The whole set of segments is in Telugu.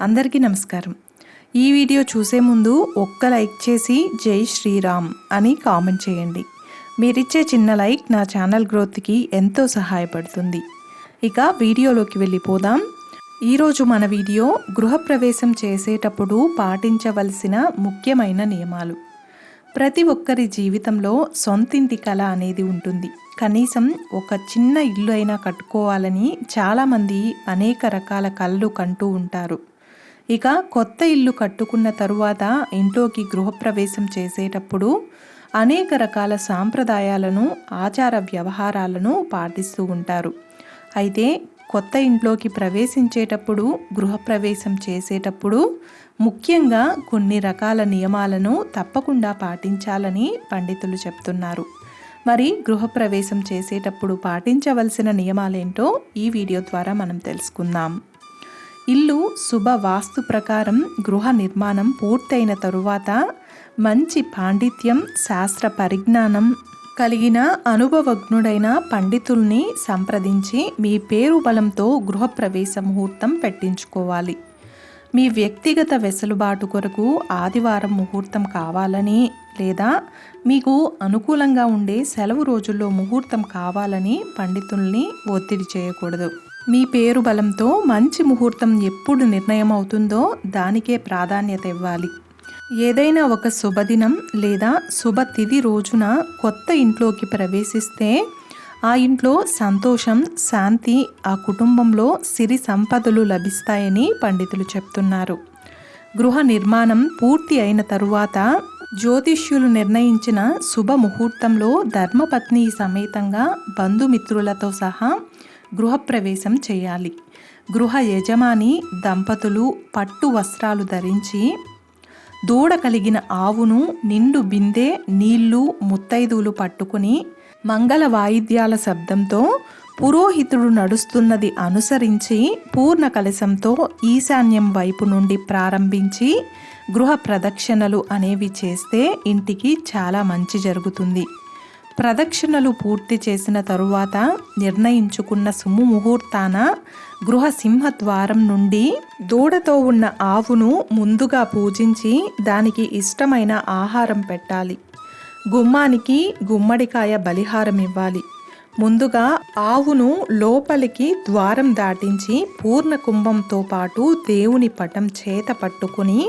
అందరికీ నమస్కారం. ఈ వీడియో చూసే ముందు ఒక్క లైక్ చేసి జై శ్రీరామ్ అని కామెంట్ చేయండి. మీరిచ్చే చిన్న లైక్ నా ఛానల్ గ్రోత్కి ఎంతో సహాయపడుతుంది. ఇక వీడియోలోకి వెళ్ళిపోదాం. ఈరోజు మన వీడియో గృహప్రవేశం చేసేటప్పుడు పాటించవలసిన ముఖ్యమైన నియమాలు. ప్రతి ఒక్కరి జీవితంలో సొంతింటి కళ అనేది ఉంటుంది. కనీసం ఒక చిన్న ఇల్లు అయినా కట్టుకోవాలని చాలామంది అనేక రకాల కళ్ళు కంటూ ఉంటారు. ఇక కొత్త ఇల్లు కట్టుకున్న తరువాత ఇంట్లోకి గృహప్రవేశం చేసేటప్పుడు అనేక రకాల సాంప్రదాయాలను ఆచార వ్యవహారాలను పాటిస్తూ ఉంటారు. అయితే కొత్త ఇంట్లోకి ప్రవేశించేటప్పుడు గృహప్రవేశం చేసేటప్పుడు ముఖ్యంగా కొన్ని రకాల నియమాలను తప్పకుండా పాటించాలని పండితులు చెప్తున్నారు. మరి గృహప్రవేశం చేసేటప్పుడు పాటించవలసిన నియమాలేంటో ఈ వీడియో ద్వారా మనం తెలుసుకుందాం. ఇల్లు శుభ వాస్తు ప్రకారం గృహ నిర్మాణం పూర్తయిన తరువాత మంచి పాండిత్యం శాస్త్ర పరిజ్ఞానం కలిగిన అనుభవజ్ఞుడైన పండితుల్ని సంప్రదించి మీ పేరు బలంతో గృహప్రవేశ ముహూర్తం పెట్టించుకోవాలి. మీ వ్యక్తిగత వెసులుబాటు కొరకు ఆదివారం ముహూర్తం కావాలని లేదా మీకు అనుకూలంగా ఉండే సెలవు రోజుల్లో ముహూర్తం కావాలని పండితుల్ని ఒత్తిడి చేయకూడదు. మీ పేరు బలంతో మంచి ముహూర్తం ఎప్పుడు నిర్ణయం అవుతుందో దానికే ప్రాధాన్యత ఇవ్వాలి. ఏదైనా ఒక శుభదినం లేదా శుభ తిథి రోజున కొత్త ఇంట్లోకి ప్రవేశిస్తే ఆ ఇంట్లో సంతోషం శాంతి ఆ కుటుంబంలో సిరి సంపదలు లభిస్తాయని పండితులు చెప్తున్నారు. గృహ నిర్మాణం పూర్తి అయిన తరువాత జ్యోతిష్యులు నిర్ణయించిన శుభ ముహూర్తంలో ధర్మపత్ని సమేతంగా బంధుమిత్రులతో సహా గృహప్రవేశం చేయాలి. గృహ యజమాని దంపతులు పట్టు వస్త్రాలు ధరించి దూడ కలిగిన ఆవును నిండు బిందె నీళ్ళు ముత్తైదువులు పట్టుకుని మంగళ వాయిద్యాల శబ్దంతో పురోహితుడు నడుస్తున్నది అనుసరించి పూర్ణ కలశంతో ఈశాన్యం వైపు నుండి ప్రారంభించి గృహ ప్రదక్షిణలు అనేవి చేస్తే ఇంటికి చాలా మంచి జరుగుతుంది. ప్రదక్షిణలు పూర్తి చేసిన తరువాత నిర్ణయించుకున్న సుము ముహూర్తాన గృహ సింహద్వారం నుండి దూడతో ఉన్న ఆవును ముందుగా పూజించి దానికి ఇష్టమైన ఆహారం పెట్టాలి. గుమ్మానికి గుమ్మడికాయ బలిహారం ఇవ్వాలి. ముందుగా ఆవును లోపలికి ద్వారం దాటించి పూర్ణ కుంభంతో పాటు దేవుని పటం చేత పట్టుకుని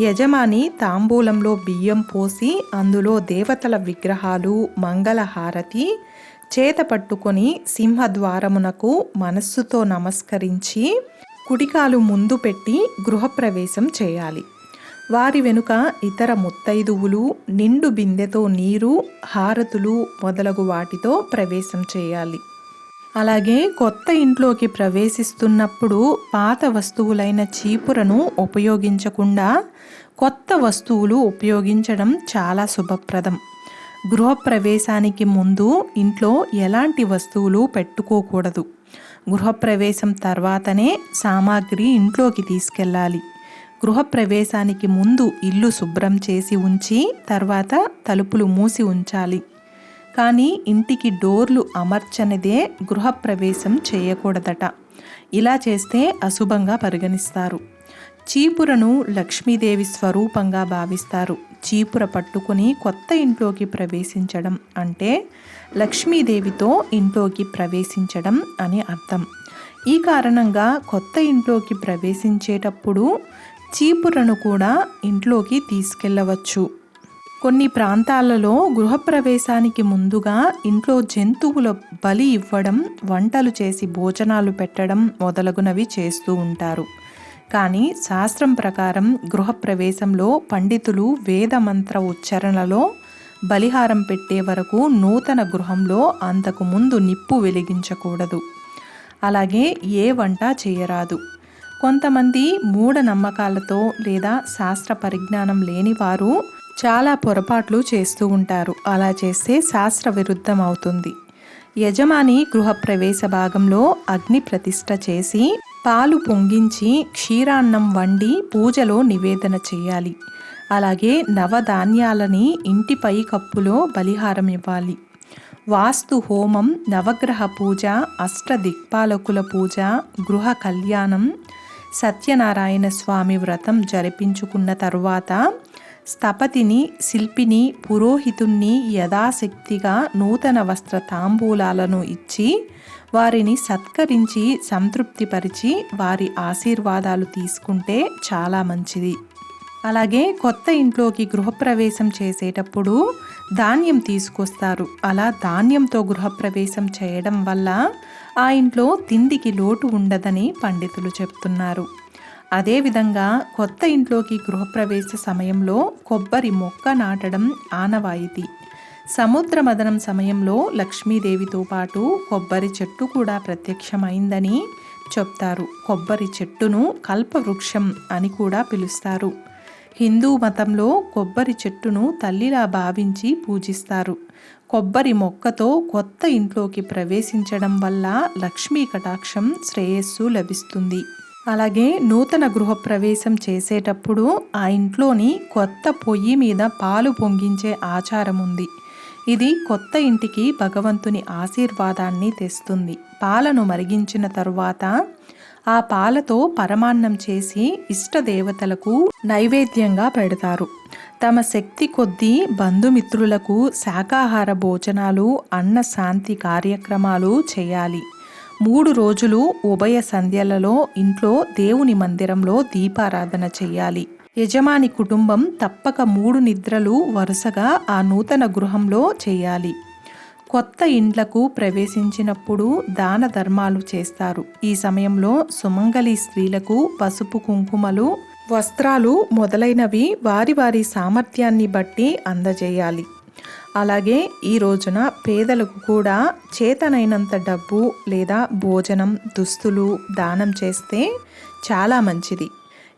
యజమాని తాంబూలంలో బియ్యం పోసి అందులో దేవతల విగ్రహాలు మంగళహారతి చేత పట్టుకొని సింహద్వారమునకు మనస్సుతో నమస్కరించి కుడికాలు ముందు పెట్టి గృహప్రవేశం చేయాలి. వారి వెనుక ఇతర ముత్తైదువులు నిండు బిందెతో నీరు హారతులు మొదలగు వాటితో ప్రవేశం చేయాలి. అలాగే కొత్త ఇంట్లోకి ప్రవేశిస్తున్నప్పుడు పాత వస్తువులైన చీపురను ఉపయోగించకుండా కొత్త వస్తువులు ఉపయోగించడం చాలా శుభప్రదం. గృహప్రవేశానికి ముందు ఇంట్లో ఎలాంటి వస్తువులు పెట్టుకోకూడదు. గృహప్రవేశం తర్వాతనే సామాగ్రి ఇంట్లోకి తీసుకెళ్ళాలి. గృహప్రవేశానికి ముందు ఇల్లు శుభ్రం చేసి ఉంచి తర్వాత తలుపులు మూసి ఉంచాలి. కానీ ఇంటికి డోర్లు అమర్చనిదే గృహప్రవేశం చేయకూడదట. ఇలా చేస్తే అశుభంగా పరిగణిస్తారు. చీపురను లక్ష్మీదేవి స్వరూపంగా భావిస్తారు. చీపుర పట్టుకుని కొత్త ఇంట్లోకి ప్రవేశించడం అంటే లక్ష్మీదేవితో ఇంట్లోకి ప్రవేశించడం అని అర్థం. ఈ కారణంగా కొత్త ఇంట్లోకి ప్రవేశించేటప్పుడు చీపురను కూడా ఇంట్లోకి తీసుకెళ్ళవచ్చు కొన్ని ప్రాంతాలలో గృహప్రవేశానికి ముందుగా ఇంట్లో జంతువుల బలి ఇవ్వడం వంటలు చేసి భోజనాలు పెట్టడం మొదలగునవి చేస్తూ ఉంటారు. కానీ శాస్త్రం ప్రకారం గృహప్రవేశంలో పండితులు వేదమంత్ర ఉచ్చారణలో బలిహారం పెట్టే వరకు నూతన గృహంలో అంతకు ముందు నిప్పు వెలిగించకూడదు. అలాగే ఏ వంట చేయరాదు. కొంతమంది మూఢనమ్మకాలతో లేదా శాస్త్ర పరిజ్ఞానం లేని వారు చాలా పొరపాట్లు చేస్తూ ఉంటారు. అలా చేస్తే శాస్త్ర విరుద్ధం అవుతుంది యజమాని గృహప్రవేశ భాగంలో అగ్ని ప్రతిష్ట చేసి పాలు పొంగించి క్షీరాన్నం వండి పూజలో నివేదన చేయాలి. అలాగే నవధాన్యాలని ఇంటి పై కప్పులో బలిహారం ఇవ్వాలి. వాస్తు హోమం నవగ్రహ పూజ అష్టదిక్పాలకుల పూజ గృహ కళ్యాణం సత్యనారాయణ స్వామి వ్రతం జరిపించుకున్న తరువాత స్థపతిని శిల్పిని పురోహితుణ్ణి యథాశక్తిగా నూతన వస్త్ర తాంబూలాలను ఇచ్చి వారిని సత్కరించి సంతృప్తిపరిచి వారి ఆశీర్వాదాలు తీసుకుంటే చాలా మంచిది. అలాగే కొత్త ఇంట్లోకి గృహప్రవేశం చేసేటప్పుడు ధాన్యం తీసుకొస్తారు. అలా ధాన్యంతో గృహప్రవేశం చేయడం వల్ల ఆ ఇంట్లో తిండికి లోటు ఉండదని పండితులు చెప్తున్నారు. అదేవిధంగా కొత్త ఇంట్లోకి గృహప్రవేశ సమయంలో కొబ్బరి మొక్క నాటడం ఆనవాయితీ. సముద్ర మదనం సమయంలో లక్ష్మీదేవితో పాటు కొబ్బరి చెట్టు కూడా ప్రత్యక్షమైందని చెప్తారు. కొబ్బరి చెట్టును కల్పవృక్షం అని కూడా పిలుస్తారు. హిందూ మతంలో కొబ్బరి చెట్టును తల్లిలా భావించి పూజిస్తారు. కొబ్బరి మొక్కతో కొత్త ఇంట్లోకి ప్రవేశించడం వల్ల లక్ష్మీ కటాక్షం శ్రేయస్సు లభిస్తుంది. అలాగే నూతన గృహప్రవేశం చేసేటప్పుడు ఆ ఇంట్లోని కొత్త పొయ్యి మీద పాలు పొంగించే ఆచారం ఉంది. ఇది కొత్త ఇంటికి భగవంతుని ఆశీర్వాదాన్ని తెస్తుంది. పాలను మరిగించిన తరువాత ఆ పాలతో పరమాన్నం చేసి ఇష్టదేవతలకు నైవేద్యంగా పెడతారు. తమ శక్తి కొద్దీ బంధుమిత్రులకు శాకాహార భోజనాలు అన్న శాంతి కార్యక్రమాలు చేయాలి. మూడు రోజులు ఉభయ సంధ్యలలో ఇంట్లో దేవుని మందిరంలో దీపారాధన చేయాలి. యజమాని కుటుంబం తప్పక మూడు నిద్రలు వరుసగా ఆ నూతన గృహంలో చేయాలి. కొత్త ఇండ్లకు ప్రవేశించినప్పుడు దాన ధర్మాలు చేస్తారు. ఈ సమయంలో సుమంగళి స్త్రీలకు పసుపు కుంకుమలు వస్త్రాలు మొదలైనవి వారి వారి సామర్థ్యాన్ని బట్టి అందజేయాలి. అలాగే ఈ రోజున పేదలకు కూడా చేతనైనంత డబ్బు లేదా భోజనం దుస్తులు దానం చేస్తే చాలా మంచిది.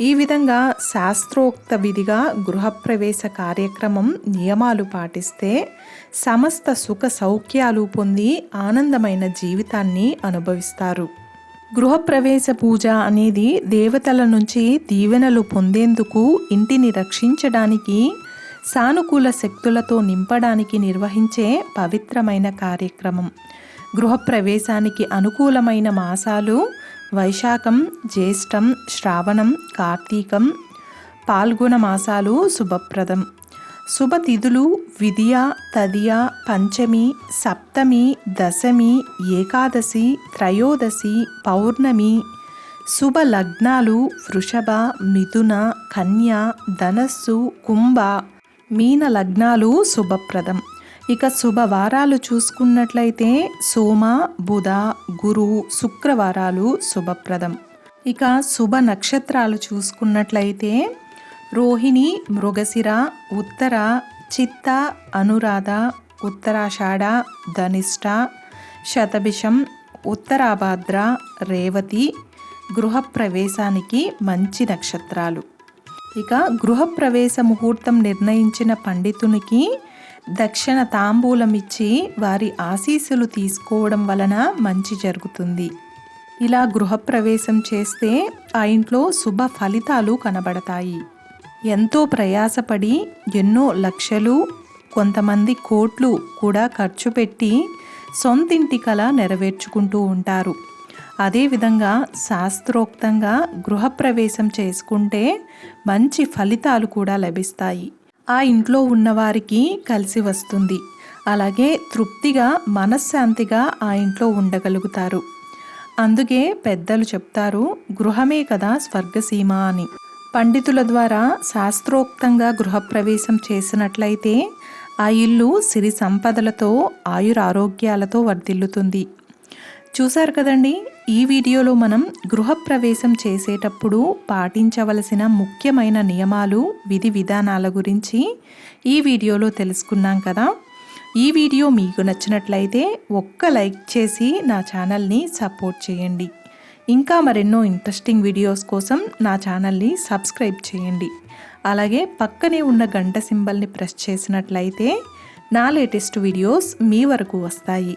ఈ విధంగా శాస్త్రోక్త విధిగా గృహప్రవేశ కార్యక్రమం నియమాలు పాటిస్తే సమస్త సుఖ సౌఖ్యాలు పొంది ఆనందమైన జీవితాన్ని అనుభవిస్తారు. గృహప్రవేశ పూజ అనేది దేవతల నుంచి దీవెనలు పొందేందుకు ఇంటిని రక్షించడానికి సానుకూల శక్తులతో నింపడానికి నిర్వహించే పవిత్రమైన కార్యక్రమం. గృహప్రవేశానికి అనుకూలమైన మాసాలు వైశాఖం జ్యేష్టం శ్రావణం కార్తీకం పాల్గొన మాసాలు శుభప్రదం. శుభతిథులు విధియ తదియ పంచమి సప్తమి దశమి ఏకాదశి త్రయోదశి పౌర్ణమి. శుభ లగ్నాలు వృషభ మిథున కన్య ధనస్సు కుంభ. మీన లగ్నాలు శుభప్రదం. ఇక శుభవారాలు చూసుకున్నట్లయితే సోమ బుధ గురు శుక్రవారాలు శుభప్రదం. ఇక శుభ నక్షత్రాలు చూసుకున్నట్లయితే రోహిణి మృగశిర ఉత్తర చిత్త అనురాధ ఉత్తరాషాఢ ధనిష్ట శతభిషం ఉత్తరాభాద్ర రేవతి గృహప్రవేశానికి మంచి నక్షత్రాలు. ఇక గృహప్రవేశ ముహూర్తం నిర్ణయించిన పండితునికి దక్షిణ తాంబూలం ఇచ్చి వారి ఆశీస్సులు తీసుకోవడం వలన మంచి జరుగుతుంది. ఇలా గృహప్రవేశం చేస్తే ఆ ఇంట్లో శుభ ఫలితాలు కనబడతాయి. ఎంతో ప్రయాసపడి ఎన్నో లక్షలు కొంతమంది కోట్లు కూడా ఖర్చు పెట్టి సొంతింటి కళ నెరవేర్చుకుంటూ ఉంటారు. అదేవిధంగా శాస్త్రోక్తంగా గృహప్రవేశం చేసుకుంటే మంచి ఫలితాలు కూడా లభిస్తాయి. ఆ ఇంట్లో ఉన్నవారికి కలిసి వస్తుంది. అలాగే తృప్తిగా మనశ్శాంతిగా ఆ ఇంట్లో ఉండగలుగుతారు. అందుకే పెద్దలు చెప్తారు గృహమే కదా స్వర్గసీమ అని. పండితుల ద్వారా శాస్త్రోక్తంగా గృహప్రవేశం చేసినట్లయితే ఆ ఇల్లు సిరి సంపదలతో ఆయురారోగ్యాలతో వర్ధిల్లుతుంది. చూశారు కదండి? ఈ వీడియోలో మనం గృహప్రవేశం చేసేటప్పుడు పాటించవలసిన ముఖ్యమైన నియమాలు విధి విధానాల గురించి ఈ వీడియోలో తెలుసుకున్నాం కదా. ఈ వీడియో మీకు నచ్చినట్లయితే ఒక్క లైక్ చేసి నా ఛానల్ని సపోర్ట్ చేయండి. ఇంకా మరెన్నో ఇంట్రెస్టింగ్ వీడియోస్ కోసం నా ఛానల్ని సబ్స్క్రైబ్ చేయండి. అలాగే పక్కనే ఉన్న గంట సింబల్ని ప్రెస్ చేసినట్లయితే నా లేటెస్ట్ వీడియోస్ మీ వరకు వస్తాయి.